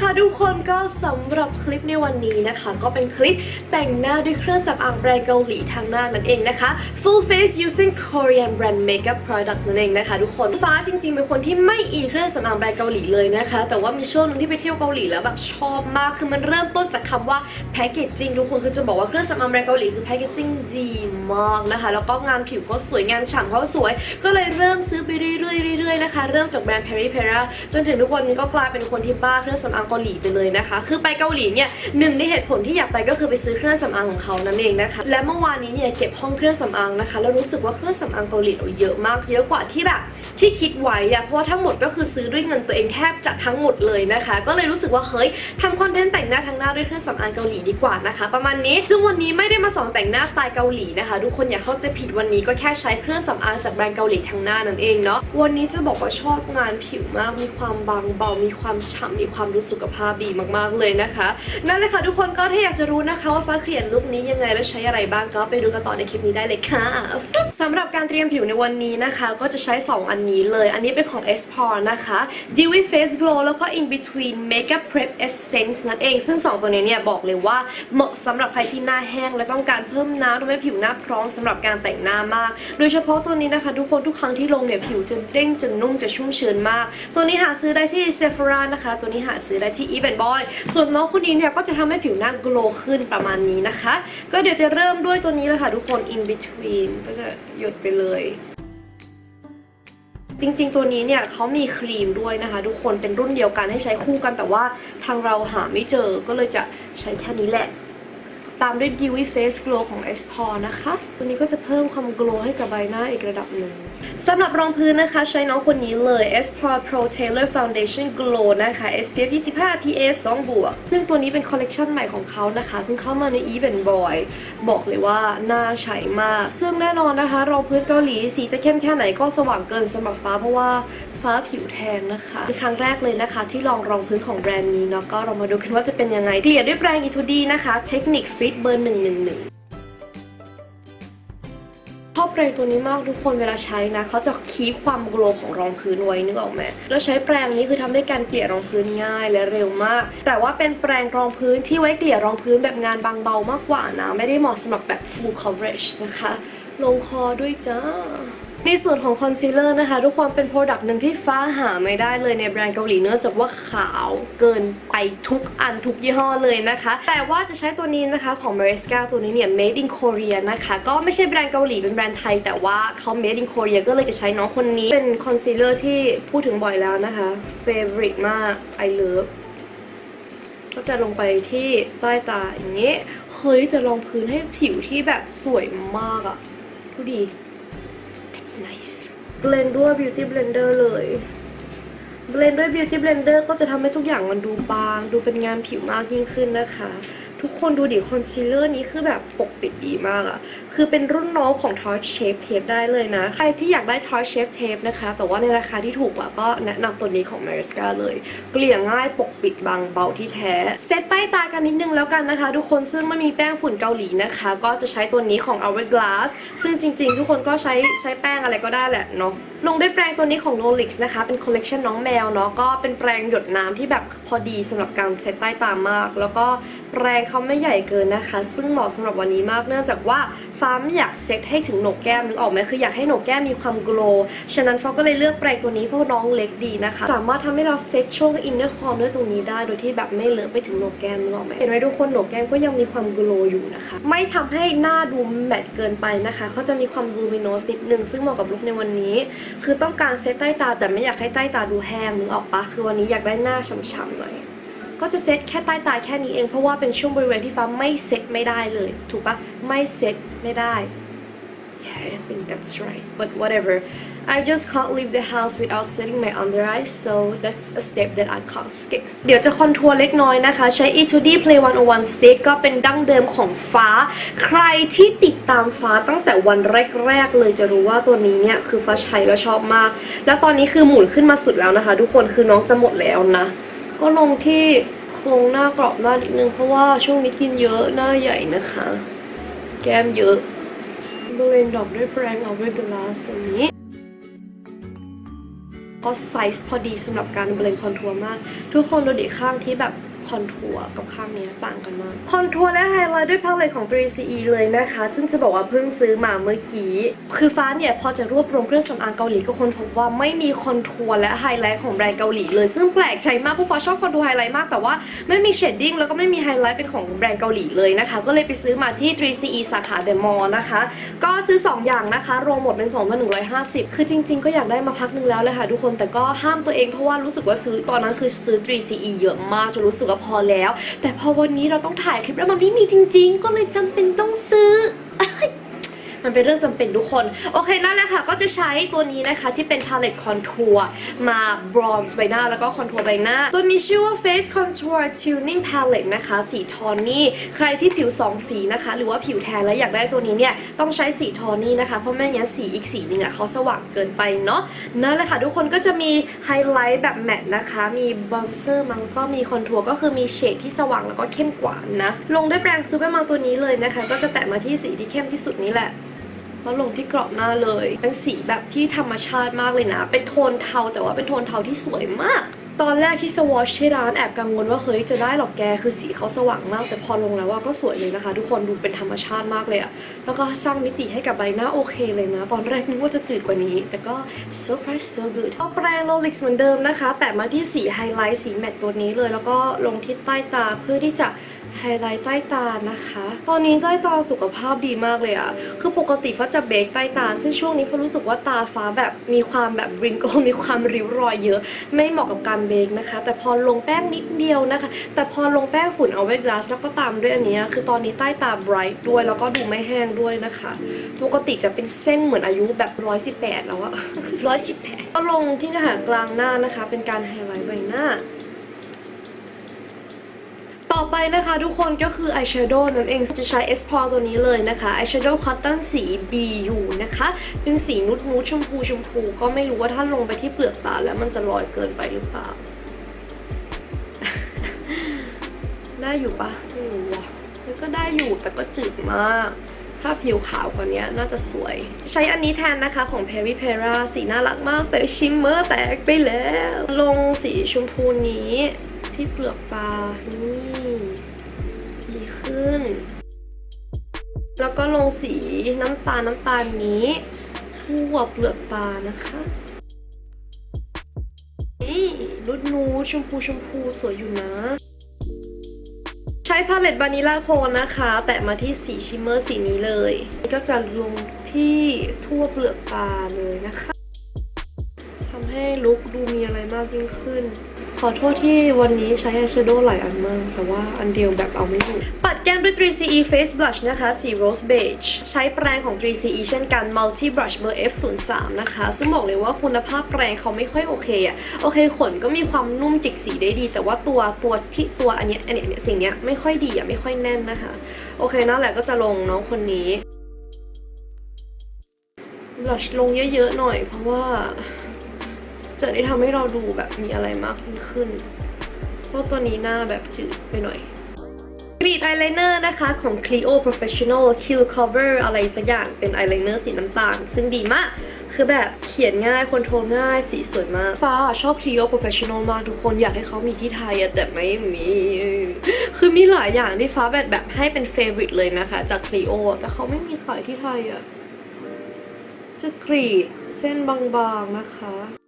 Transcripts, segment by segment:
ค่ะทุกคนก็สำหรับคลิปในวันนี้นะคะ ก็เป็นคลิปแต่งหน้าด้วยเครื่องสำอางแบรนด์เกาหลีทางหน้านั่นเองนะคะ full face using Korean brand makeup products นั่นเองนะคะทุกคนฟ้าจริงๆเป็นคนที่ไม่อินเครื่องสำอางแบรนด์เกาหลีเลยนะคะ แต่ว่ามีช่วงนึงที่ไปเที่ยวเกาหลีแล้วแบบชอบมากคือมันเริ่มต้นจากคำว่า packaging ทุกคนคือจะบอกว่าเครื่องสำอางแบรนด์เกาหลีคือ packaging ดีมากนะคะแล้วก็งานผิวเขาสวยงานฉ่ำเขาสวย ก็เลยเริ่มซื้อไปเรื่อยๆเรื่อยๆนะคะเริ่มจากแบรนด์ Perry Pera จนถึงทุกวันนี้ก็กลายเป็นคนที่บ้าเครื่องสำอางเกาหลีไปเลยนะคะ คือไปเกาหลีเนี่ยหนึ่งในเหตุผลที่อยากไปก็คือไปซื้อเครื่องสำอางของเขานั่นเองนะคะ และเมื่อวานนี้เนี่ยเก็บห้องเครื่องสำอางนะคะ แล้วรู้สึกว่าเครื่องสำอางเกาหลีเราเยอะมาก เยอะกว่าที่แบบที่คิดไว้อะเพราะว่าทั้งหมดก็คือซื้อด้วยเงินตัวเองแทบจะทั้งหมดเลยนะคะ ก็เลยรู้สึกว่าเฮ้ยทำคอนเทนต์แต่งหน้าทั้งหน้าด้วยเครื่องสำอางเกาหลีดีกว่านะคะ ประมาณนี้ซึ่งวันนี้ไม่ได้มาสอนแต่งหน้าสไตล์เกาหลีนะคะทุกคนอย่าเข้าใจผิดวันนี้ก็แค่ใช้เครื่องสำอางจากแบรนด์เกาหลีทั้งหน้านั่นเองเนาะวันนี้จะบอกว่าชอบงานผิวมากมีความบางเบา มีความฉ่ำมีความดูสุขภาพดีมากๆเลยนะคะ นั่นเลยค่ะทุกคนก็ถ้าอยากจะรู้นะคะว่าฟ้าเขียนลุคนี้ยังไงและใช้อะไรบ้างก็ไปดูกันต่อในคลิปนี้ได้เลยค่ะสำหรับการเตรียมผิวในวันนี้นะคะ ก็จะใช้ 2 อันนี้เลย อันนี้เป็นของ e s p o r นะคะ Dewy Face Glow แล้วก็ In Between Makeup Prep Essence นั่นเอง ซึ่ง 2 ตัวนี้เนี่ยบอกเลยว่าเหมาะสำหรับใครที่หน้าแห้งและต้องการเพิ่มน้ำทำให้ผิวหน้าพร้อมสำหรับการแต่งหน้ามาก โดยเฉพาะตัวนี้นะคะ ทุกคนทุกครั้งที่ลงเนี่ยผิวจะเด้งจะนุ่มจะชุ่มชื้นมาก ตัวนี้หาซื้อได้ที่ Sephora นะคะ ตัวนี้หาซื้อได้ที่ e v e n Boy ส่วนน้องคนนี้เนี่ยก็จะทำให้ผิวหน้า glow ขึ้นประมาณนี้นะคะ ก็เดี๋ยวจะเริ่มด้วยตัวนี้เลยค่ะทุกคน In Between ก็จะหยดไปเลยจริงๆ ตัวนี้เนี่ยเขามีครีมด้วยนะคะ ทุกคนเป็นรุ่นเดียวกันให้ใช้คู่กันแต่ว่าทางเราหาไม่เจอก็เลยจะใช้แค่นี้แหละ ตามด้วย Dewy Face Glow ของ e x p o r นะคะ ตัวนี้ก็จะเพิ่มความ glow ให้กับใบหน้าอีกระดับหนึ่งสำหรับรองพื้นนะคะ ใช้น้องคนนี้เลย e x p o r Pro Tailor Foundation Glow นะคะ SPF 25 PA 2บวกซึ่งตัวนี้เป็นคอลเลกชันใหม่ของเขานะคะเพิ่งเข้ามาใน Event Boy บอกเลยว่าน่าใช้มาก ซึ่งแน่นอนนะคะ รองพื้นเกาหลีสีจะเข้มแค่ไหนก็สว่างเกินสำหรับฟ้าเพราะว่าฟ้าผิวแทนนะคะเป็นครั้งแรกเลยนะคะ ที่ลองรองพื้นของแบรนด์นี้เนาะก็เรามาดูกันว่าจะเป็นยังไงเกลี่ยด้วยแปรง e 2 d นะคะเทคนิคฟิตเบอร์ 111ชอบแปรงตัวนี้มากทุกคนเวลาใช้นะ เขาจะคีบความโกลว์ของรองพื้นไว้นึกออกไหมแล้วใช้แปรงนี้คือทำให้การเกลี่ยรองพื้นง่ายและเร็วมาก แต่ว่าเป็นแปรงรองพื้นที่ไว้เกลี่ยรองพื้นแบบงานบางเบามากกว่านะ ไม่ได้เหมาะสำหรับแบบ full coverage นะคะ ลงคอด้วยจ้า ในส่วนของคอนซีลเลอร์นะคะทุกคนเป็นโปรดักต์หนึ่งที่ฟ้าหาไม่ได้เลยในแบรนด์เกาหลีเนื่องจากว่าขาวเกินไปทุกอันทุกยี่ห้อเลยนะคะ แต่ว่าจะใช้ตัวนี้นะคะของ Mariska ตัวนี้เนี่ย made in Korea นะคะก็ไม่ใช่แบรนด์เกาหลีเป็นแบรนด์ไทย แต่ว่าเขา made in Korea ก็เลยจะใช้น้องคนนี้เป็นคอนซีลเลอร์ที่พูดถึงบ่อยแล้วนะคะ favorite มาก I love ก็จะลงไปที่ใต้ตาอย่างนี้เฮ้ยแต่รองพื้นให้ผิวที่แบบสวยมากอะดูดิ it's nice เบลนด้วย beauty blender เลยเบลนด้วย beauty blender ก็จะทำให้ทุกอย่างมันดูบาง ดูเป็นงานผิวมากยิ่งขึ้นนะคะ ทุกคนดูดิคอนซีลเลอร์นี้คือแบบปกปิดดีมากอะคือเป็นรุ่นน้องของ Torch Shape Tape ได้เลยนะ ใครที่อยากได้ Torch Shape Tape นะคะ แต่ว่าในราคาที่ถูกอะก็แนะนำตัวนี้ของ Mariska เลย เกลี่ยง่ายปกปิดบางเบาที่แท้ เซตใต้ตากันนิดนึงแล้วกันนะคะ ทุกคนซึ่งไม่มีแป้งฝุ่นเกาหลีนะคะ ก็จะใช้ตัวนี้ของ Hourglass ซึ่งจริงๆ ทุกคนก็ใช้ใช้แป้งอะไรก็ได้แหละเนาะลงด้วยแปรงตัวนี้ของ Nolix นะคะ เป็นคอลเลกชันน้องแมวเนาะก็เป็นแปรงหยดน้ำที่แบบพอดีสำหรับการเซตใต้ตามาก แล้วก็แปรงเขาไม่ใหญ่เกินนะคะ ซึ่งเหมาะสำหรับวันนี้มากเนื่องจากว่าฟ้าไม่อยากเซ็ตให้ถึงโหนกแก้มนึกออกไหมคืออยากให้โหนกแก้มมีความโกลว์ฉะนั้นฟ้าก็เลยเลือกแปรงตัวนี้เพราะน้องเล็กดีนะคะ สามารถทำให้เราเซ็ตช่วงอินเนอร์คอร์ด้วยตรงนี้ได้โดยที่แบบไม่เลอะไปถึงโหนกแก้มนึกออกไหมเห็นไหมทุกคนโหนกแก้มก็ยังมีความโกลว์อยู่นะคะ ไม่ทำให้หน้าดูแมตต์เกินไปนะคะเขาจะมีความลูมิโนสนิดนึงซึ่งเหมาะกับลุคในวันนี้ คือต้องการเซ็ตใต้ตาแต่ไม่อยากให้ใต้ตาดูแห้งนึกออกปะคือวันนี้อยากได้หน้าฉ่ำๆหน่อย ก็จะเซตแค่ใต้ตาแค่นี้เอง เพราะว่าเป็นช่วงบริเวณที่ฟ้าไม่เซตไม่ได้เลย ถูกปะไม่เซตไม่ได้ yeah I think that's right but whatever I just can't leave the house without setting my under eyes so that's a step that I can't skip เดี๋ยวจะคอนทัวร์เล็กน้อยนะคะ ใช้ E2D Play 101 Stick ก็เป็นดั้งเดิมของฟ้า ใครที่ติดตามฟ้าตั้งแต่วันแรก ๆ เลยจะรู้ว่าตัวนี้เนี่ย คือฟ้าใช้แล้วชอบมาก แล้วตอนนี้คือหมุนขึ้นมาสุดแล้วนะคะ ทุกคนคือน้องจะหมดแล้วนะ ก็ลงที่โครงหน้ากรอบหน้านิดนึงเพราะว่าช่วงนี้กินเยอะหน้าใหญ่นะคะ แก้มเยอะเบลนดอกด้วยแปรงเอาด้วยกลาสตรงนี้ก็ไซส์พอดีสำหรับการเบลนคอนทัวร์มาก ทุกคนดูดิข้างที่แบบ คอนทัวร์กับข้างนี้ต่างกันมาก คอนทัวร์และไฮไลท์ด้วยพาเลตของ 3CE เลยนะคะ ซึ่งจะบอกว่าเพิ่งซื้อมาเมื่อกี้ คือฟ้าเนี่ยพอจะรวบรวมเครื่องสำอางเกาหลีก็คนพบว่าไม่มีคอนทัวร์และไฮไลท์ของแบรนด์เกาหลีเลย ซึ่งแปลกใจมากเพราะฟ้าชอบคอนทัวร์ไฮไลท์มากแต่ว่าไม่มีเชดดิ้งแล้วก็ไม่มีไฮไลท์เป็นของแบรนด์เกาหลีเลยนะคะ ก็เลยไปซื้อมาที่ 3CE สาขาเดอะมอลล์นะคะ ก็ซื้อ 2 อย่างนะคะรวมหมดเป็น 2,150 คือจริง ๆ ก็อยากได้มาพักนึงแล้วเลยค่ะทุกคนแต่ก็ห้ามตัวเองเพราะว่ารู้สึกว่าซื้อตอนนั้นคือซื้อ 3CE เยอะมากจนรู้สึกว่าพอแล้ว แต่พอวันนี้เราต้องถ่ายคลิปแล้วมันไม่มีจริง ๆ ก็เลยจำเป็นต้องซื้อ มันเป็นเรื่องจำเป็นทุกคน โอเคนั่นแหละค่ะ ก็จะใช้ตัวนี้นะคะที่เป็น palette contour มาบรอนซ์ใบหน้าแล้วก็คอนทัวร์ใบหน้า ตัวมีชื่อว่า face contour tuning palette นะคะ สีทอนนี่ ใครที่ผิว 2 สีนะคะ หรือว่าผิวแทนแล้วอยากได้ตัวนี้เนี่ย ต้องใช้สีทอนนี่นะคะ เพราะไม่งั้นสีอีกสีหนึงอะเขาสว่างเกินไปเนาะนั่นแหละค่ะ ทุกคนก็จะมีไฮไลท์แบบแมทนะคะ มีบอนเซอร์มันก็มีคอนทัวร์ก็คือมีเฉดที่สว่างแล้วก็เข้มกว่านะ ลงด้วยแปรงซูเปอร์มาตัวนี้เลยนะคะ ก็จะแตะมาที่สีที่เข้มที่สุดนี้แหละ แล้วลงที่กรอบหน้าเลย เป็นสีแบบที่ธรรมชาติมากเลยนะ เป็นโทนเทาแต่ว่าเป็นโทนเทาที่สวยมาก ตอนแรกที่สวอชที่ร้านแอบกังวลว่าเฮ้ยจะได้หรอกแกคือสีเขาสว่างมาก แต่พอลงแล้วว่าก็สวยเลยนะคะ ทุกคนดูเป็นธรรมชาติมากเลยอะแล้วก็สร้างมิติให้กับใบหน้าโอเคเลยนะ ตอนแรกนึกว่าจะจืดกว่านี้ แต่ก็ so far so good เอาแปรงโรลิกเหมือนเดิมนะคะ แตะมาที่สีไฮไลท์สีแมตต์ตัวนี้เลย แล้วก็ลงที่ใต้ตาเพื่อที่จะไฮไลท์ใต้ตานะคะ ตอนนี้ใต้ตาสุขภาพดีมากเลยอะคือปกติฟ้าจะเบรกใต้ตา ซึ่งช่วงนี้ฟ้ารู้สึกว่าตาฟ้าแบบมีความแบบริงโกมีความริ้วรอยเยอะ ไม่เหมาะกับการเบรกนะคะ แต่พอลงแป้งนิดเดียวนะคะ แต่พอลงแป้งฝุ่นเอาไว้กลาสแล้วก็ตามด้วยอันเนี้ยคือตอนนี้ใต้ตาไบรท์ด้วยแล้วก็ดูไม่แห้งด้วยนะคะ ปกติจะเป็นเส้นเหมือนอายุแบบร้อยสิบแปดแล้วอะร้อยสิบแปดก็ลงที่หน้ากลางหน้านะคะ เป็นการไฮไลท์ใบหน้า ต่อไปนะคะทุกคนก็คืออายแชโดว์นั่นเอง จะใช้ e s p o r ตัวนี้เลยนะคะอายแชโดว์คอตตอนสี BU นะคะ เป็นสีนุดนูดชมพูชมพู ก็ไม่รู้ว่าถ้าลงไปที่เปลือกตาแล้วมันจะลอยเกินไปหรือเปล่า ได้อยู่ปะไม่รู้ว่ะมันก็ได้อยู่แต่ก็จืดมากถ้าผิวขาวกว่านี้น่าจะสวย ใช้อันนี้แทนนะคะของ Perry Pera สีน่ารักมากแต่ชิมเมอร์แตกไปแล้ว ลงสีชมพูนี้ ที่เปลือกตา นี่ดีขึ้น แล้วก็ลงสีน้ำตาลน้ำตาลนี้ทั่วเปลือกตานะคะ นี่รุดนูชมพูชมพูสวยอยู่นะ ใช้พาเลตบานิลาโคนนะคะ แตะมาที่สีชิมเมอร์สีนี้เลย ก็จะลงที่ทั่วเปลือกตาเลยนะคะทำให้ลุคดูมีอะไรมากยิ่งขึ้น ขอโทษที่วันนี้ใช้อายแชโดว์หลายอันมาก แต่ว่าอันเดียวแบบเอาไม่อยู่ ปัดแก้มด้วย 3CE Face Blush นะคะสี Rose Beige ใช้แปรงของ 3CE เช่นกัน Multi Brush เบอร์ F03 นะคะ ซึ่งบอกเลยว่าคุณภาพแปรงเขาไม่ค่อยโอเคอะโอเคขนก็มีความนุ่มจิกสีได้ดี แต่ว่าตัวตัวที่ตัวอันเนี้ยอันเนี้ยอันนี้สิ่งเนี้ยไม่ค่อยดีอะไม่ค่อยแน่นนะคะ โอเคนั่นแหละก็จะลงน้องคนนี้ blush ลงเยอะๆหน่อย เพราะว่า จะได้ทำให้เราดูแบบมีอะไรมากยิ่งขึ้น เพราะตัวนี้หน้าแบบจืดไปหน่อยกรีดอายไลเนอร์นะคะของ Clio Professional Kill Cover อะไรสักอย่างเป็นอายไลเนอร์สีน้ำตาล ซึ่งดีมากคือแบบเขียนง่ายคอนโทรลง่ายสีสวยมาก ฟ้าชอบ Clio Professional มากทุกคนอยากให้เขามีที่ไทยอะแต่ไม่มี คือมีหลายอย่างที่ฟ้าแบบแบบให้เป็นเฟ v o r i t เลยนะคะ จาก Clio แต่เขาไม่มีขายที่ไทยอะจะกรีดเส้นบางๆนะคะ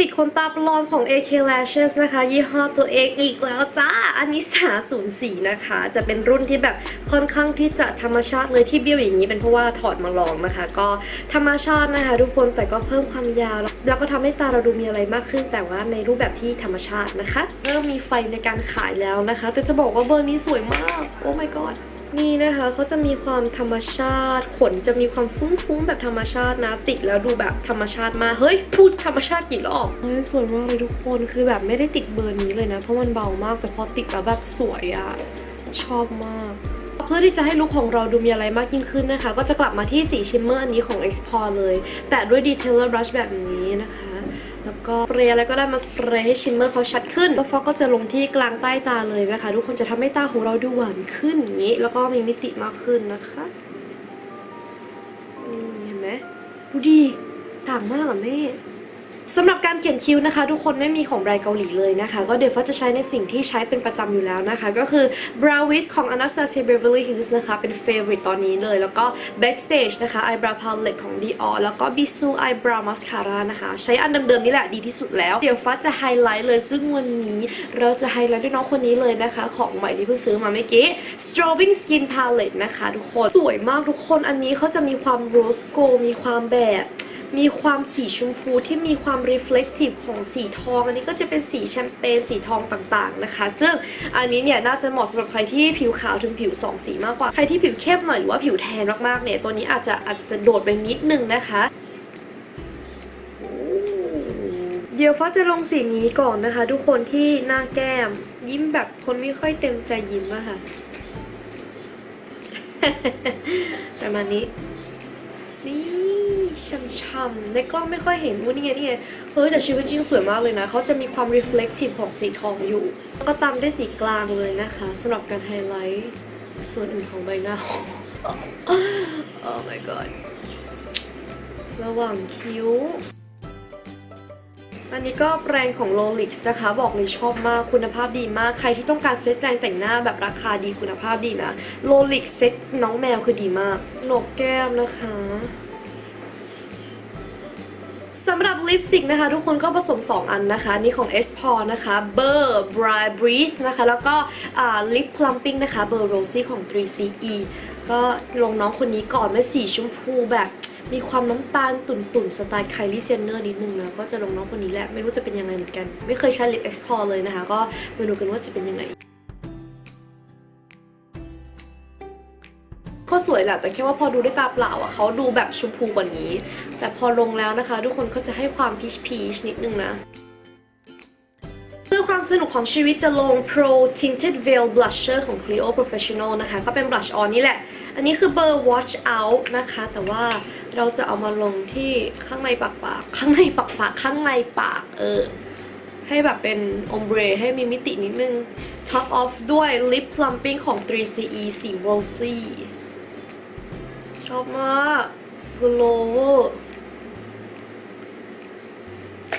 ติดขนตาปลอมของ AK Lashes นะคะ ยี่ห้อตัวเองอีกแล้วจ้า อันนี้สาศูนย์สีนะคะ จะเป็นรุ่นที่แบบค่อนข้างที่จะธรรมชาติเลยที่เบี้ยวอย่างนี้เป็นเพราะว่าถอดมาลองนะคะ ก็ธรรมชาตินะคะ ทุกคนแต่ก็เพิ่มความยาว แล้วก็ทำให้ตาเราดูมีอะไรมากขึ้น แต่ว่าในรูปแบบที่ธรรมชาตินะคะ เริ่มมีไฟในการขายแล้วนะคะ แต่จะบอกว่าเบอร์นี้สวยมาก โอ้ my god นี่นะคะเขาจะมีความธรรมชาติ ขนจะมีความฟุ้งๆแบบธรรมชาตินะ ติดแล้วดูแบบธรรมชาติมาก เฮ้ย พูดธรรมชาติกี่รอบเฮ้ยสวยมากเลยทุกคนคือแบบไม่ได้ติดเบอร์นี้เลยนะ เพราะมันเบามากแต่พอติดแล้วแบบสวยอะชอบมากเพื่อที่จะให้ลุคของเราดูมีอะไรมากยิ่งขึ้นนะคะ ก็จะกลับมาที่สีชิมเมอร์อันนี้ของ Explore เลย แต่ด้วย Detailer Brush แบบนี้นะคะ แล้วก็สเปรย์อะไรก็ได้มาสเปรย์ให้ชิมเมอร์เขาชัดขึ้นแล้วฟอกก็จะลงที่กลางใต้ตาเลยนะคะ ทุกคนจะทำให้ตาของเราดูหวานขึ้นอย่างนี้ แล้วก็มีมิติมากขึ้นนะคะนี่เห็นไหมดูดีต่างมากเหรอแม่ สำหรับการเขียนคิ้วนะคะ ทุกคนไม่มีของแบรนด์เกาหลีเลยนะคะ ก็เดี๋ยวฟ้าจะใช้ในสิ่งที่ใช้เป็นประจำอยู่แล้วนะคะ ก็คือ Brow Wiz ของ Anastasia Beverly Hills นะคะ เป็น favorite ตอนนี้เลย แล้วก็ Backstage นะคะ Eyebrow Palette ของ Dior แล้วก็ Bisou Eyebrow Mascara นะคะ ใช้อันเดิมๆนี่แหละดีที่สุดแล้ว เดี๋ยวฟ้าจะไฮไลท์เลย ซึ่งวันนี้เราจะไฮไลท์ด้วยน้องคนนี้เลยนะคะ ของใหม่ที่เพิ่งซื้อมาเมื่อกี้ Strobing Skin Palette นะคะ ทุกคนสวยมากทุกคนอันนี้เขาจะมีความ rose gold มีความแบบ มีความสีชมพูที่มีความ reflective ของสีทอง อันนี้ก็จะเป็นสีแชมเปญสีทองต่างๆนะคะ ซึ่งอันนี้เนี่ยน่าจะเหมาะสำหรับใครที่ผิวขาวถึงผิวสองสีมากกว่า ใครที่ผิวเข้มหน่อยหรือว่าผิวแทนมากๆเนี่ยตัวนี้อาจจะอาจจะโดดไปนิดนึงนะคะเดี๋ยวฟ้าจะลงสีนี้ก่อนนะคะ ทุกคนที่หน้าแก้ม ยิ้มแบบคนไม่ค่อยเต็มใจยิ้มอะค่ะประมาณนี้นี่ ช่ำๆในกล้องไม่ค่อยเห็นว่านี่ไงนี่ไงเฮ้ยแต่ชีวิตจริงสวยมากเลยนะเขาจะมีความ reflective ของสีทองอยู่ แล้วก็ตามด้วยสีกลางเลยนะคะสำหรับการไฮไลท์ส่วนอื่นของใบหน้า oh my god ระหว่างคิ้ว อันนี้ก็แปรงของ Lolix นะคะ บอกเลยชอบมากคุณภาพดีมาก ใครที่ต้องการเซ็ตแปรงแต่งหน้าแบบราคาดีคุณภาพดีนะ Lolix เซ็ตน้องแมวคือดีมากโหนกแก้มนะคะ สำหรับลิปสติกนะคะ ทุกคนก็ผสม 2 อันนะคะ นี่ของ s p o r นะคะเบอร์ Bright Breeze นะคะ แล้วก็ลิป plumping นะคะเบอร์ Rosy ของ 3CE ก็ลงน้องคนนี้ก่อนด้วยสีชมพูแบบมีความน้ำตาลตุ่นๆ สไตล์ Kylie Jenner นิดนึงนะ ก็จะลงน้องคนนี้แหละ ไม่รู้จะเป็นยังไงเหมือนกัน ไม่เคยใช้ลิป s p o r เลยนะคะ ก็มาดูกันว่าจะเป็นยังไง ก็สวยแหละแต่แค่ว่าพอดูด้วยตาเปล่าอะเขาดูแบบชมพูกว่านี้ แต่พอลงแล้วนะคะ ทุกคนก็จะให้ความพีชพีชนิดนึงนะเพื่อความสนุกของชีวิตจะลง Pro Tinted Veil Blusher ของ Clio Professional นะคะ ก็เป็น blush on นี่แหละ อันนี้คือเบอร์ Watch Out นะคะ แต่ว่าเราจะเอามาลงที่ข้างในปากปากข้างในปากปากข้างในปากเออ ให้แบบเป็นอมเบรให้มีมิตินิดนึง Top off ด้วย Lip Plumping ของ 3CE สี Rosy ชอบมากคือโลเวอร์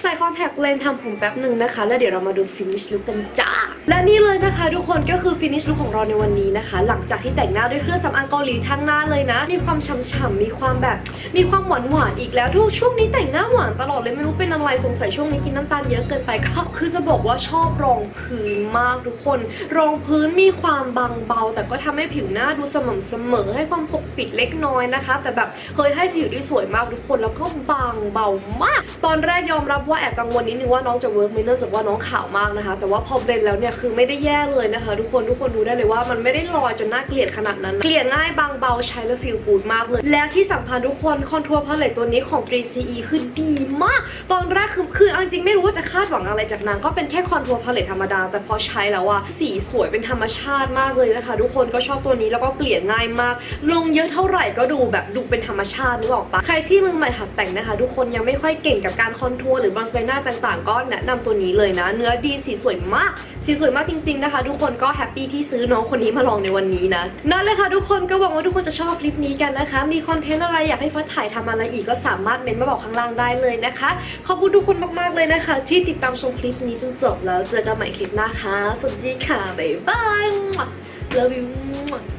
ใส่คอนแทคเลนส์ทำผมแป๊บหนึ่งนะคะ แล้วเดี๋ยวเรามาดูฟินิชลุคกันจ้า และนี่เลยนะคะทุกคนก็คือฟินิชลุคของเราในวันนี้นะคะ หลังจากที่แต่งหน้าด้วยเครื่องสำอางเกาหลีทั้งหน้าเลยนะ มีความฉ่ำๆมีความแบบ มีความหวานหวานอีกแล้วทุกช่วงนี้แต่งหน้าหวานตลอดเลยไม่รู้เป็นอะไรสงสัยช่วงนี้กินน้ำตาลเยอะเกินไปก็คือจะบอกว่าชอบรองพื้นมากทุกคน รองพื้นมีความบางเบา แต่ก็ทำให้ผิวหน้าดูสม่ำเสมอให้ความปกปิดเล็กน้อยนะคะ แต่แบบเฮ้ยให้ผิวที่สวยมากทุกคนแล้วก็บางเบามาก ตอนแรกยอมรับว่าแอบกังวลนิดนึงว่าน้องจะเวิร์กไหมเนื่องจากว่าน้องขาวมากนะคะ แต่ว่าพอเบลนแล้วเนี่ยคือไม่ได้แย่เลยนะคะ ทุกคนทุกคนดูได้เลยว่ามันไม่ได้ลอยจนน่าเกลียดขนาดนั้นเกลี่ยง่ายบางเบาใช้แล้วฟีลกูดมากเลย แล้วที่สำคัญทุกคนคอนทัวร์พาเลตตัวนี้ของ 3CE คือดีมาก ตอนแรกคือคือเอาจริงๆไม่รู้ว่าจะคาดหวังอะไรจากนางก็เป็นแค่คอนทัวร์พาเลตธรรมดา แต่พอใช้แล้วอะสีสวยเป็นธรรมชาติมากเลยนะคะ ทุกคนก็ชอบตัวนี้แล้วก็เกลี่ยง่ายมาก ลงเยอะเท่าไหร่ก็ดูแบบดูเป็นธรรมชาตินึกออกปะใครที่มือใหม่หัดแต่งนะคะ ทุกคนยังไม่ค่อยเก่งกับการคอนทัวร์หรือบางใบหน้าต่างๆ ก็แนะนำตัวนี้เลยนะ เนื้อดีสีสวยมาก สีสวยมากจริง ๆนะคะ ทุกคนก็แฮปปี้ที่ซื้อน้องคนนี้มาลองในวันนี้นะนั่นเลยค่ะทุกคนก็หวังว่าทุกคนจะชอบคลิปนี้กันนะคะ มีคอนเทนต์อะไรอยากให้ฟ้าถ่ายทำอะไรอีกก็สามารถเมนต์มาบอกข้างล่างได้เลยนะคะ ขอบคุณทุกคนมากๆเลยนะคะ ที่ติดตามชมคลิปนี้จนจบแล้วเจอกันใหม่คลิปหน้าค่ะสวัสดีค่ะบ๊ายบาย love you